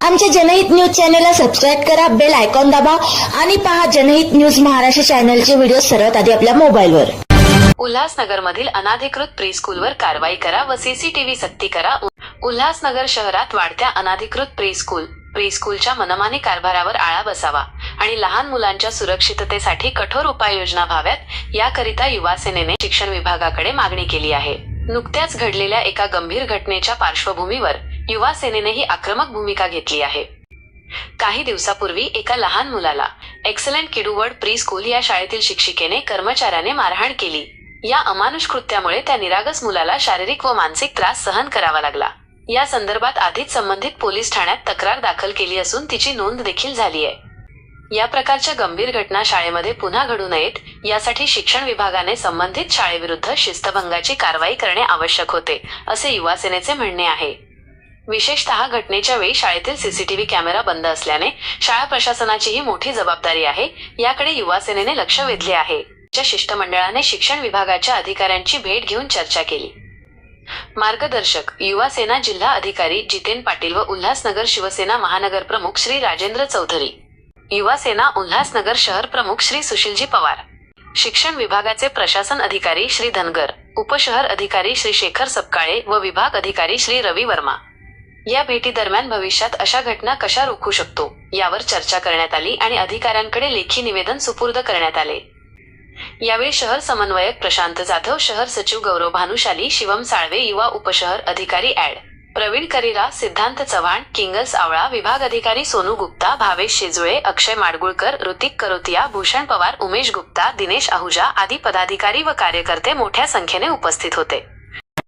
आमच्या जनहित न्यूज चॅनलला सबस्क्राईब करा बेल आयकॉन दाबा आणि पहा जनहित न्यूज महाराष्ट्र चॅनलचे व्हिडिओ सर्वात आधी आपल्या मोबाईलवर. उल्हासनगरमधील अनाधिकृत प्री स्कूलवर कारवाई करा व सीसीटीव्ही सक्ती करा. उल्हासनगर शहरात वाढत्या अनाधिकृत प्री स्कूल प्री स्कूलच्या मनमानी कारभारावर आळा बसावा आणि लहान मुलांच्या सुरक्षिततेसाठी कठोर उपाययोजना व्हाव्यात याकरिता युवा सेनेने शिक्षण विभागाकडे मागणी केली आहे. नुकत्याच घडलेल्या एका गंभीर घटनेच्या पार्श्वभूमीवर युवा सेनेनेही आक्रमक भूमिका घेतली आहे. काही दिवसापूर्वी एका लहान मुलाला एक्सलंट किडूवर्ड प्री स्कूल या शाळेतील शिक्षिकेने कर्मचाऱ्याने मारहाण केली. या अमानुष कृत्यामुळे त्या निरागस मुलाला शारीरिक व मानसिक त्रास सहन करावा लागला. या संदर्भात आधीच संबंधित पोलीस ठाण्यात तक्रार दाखल केली असून तिची नोंद देखील झाली आहे. या प्रकारच्या गंभीर घटना शाळेमध्ये पुन्हा घडू नयेत यासाठी शिक्षण विभागाने संबंधित शाळेविरुद्ध शिस्तभंगाची कारवाई करणे आवश्यक होते असे युवा सेनेचे म्हणणे आहे. विशेषतः घटनेच्या वेळी शाळेतील सीसीटीव्ही कॅमेरा बंद असल्याने शाळा प्रशासनाचीही मोठी जबाबदारी आहे. याकडे युवा सेनेने लक्ष वेधले आहे. च्या शिष्टमंडळाने शिक्षण विभागाच्या अधिकाऱ्यांची भेट घेऊन चर्चा केली. मार्गदर्शक युवा सेना जिल्हा अधिकारी जितेन पाटील व उल्हासनगर शिवसेना महानगर प्रमुख श्री राजेंद्र चौधरी. युवा सेना उल्हासनगर शहर प्रमुख श्री सुशीलजी पवार. शिक्षण विभागाचे प्रशासन अधिकारी श्री धनगर उपशहर अधिकारी श्री शेखर सपकाळे व विभाग अधिकारी श्री रवी वर्मा. या भेटी दरम्यान भविष्यात अशा घटना कशा रोखू शकतो यावर चर्चा करण्यात आली आणि अधिकाऱ्यांकडे लेखी निवेदन सुपूर्द करण्यात आले. यावेळी शहर समन्वयक प्रशांत जाधव शहर सचिव गौरव भानुशाली शिवम साळवे युवा उपशहर अधिकारी ऍड प्रवीण करीरा सिद्धांत चव्हाण किंगल्स आवळा विभाग अधिकारी सोनू गुप्ता भावेश शेजुळे अक्षय माडगुळकर ऋतिक करोतिया भूषण पवार उमेश गुप्ता दिनेश आहुजा आदी पदाधिकारी व कार्यकर्ते मोठ्या संख्येने उपस्थित होते.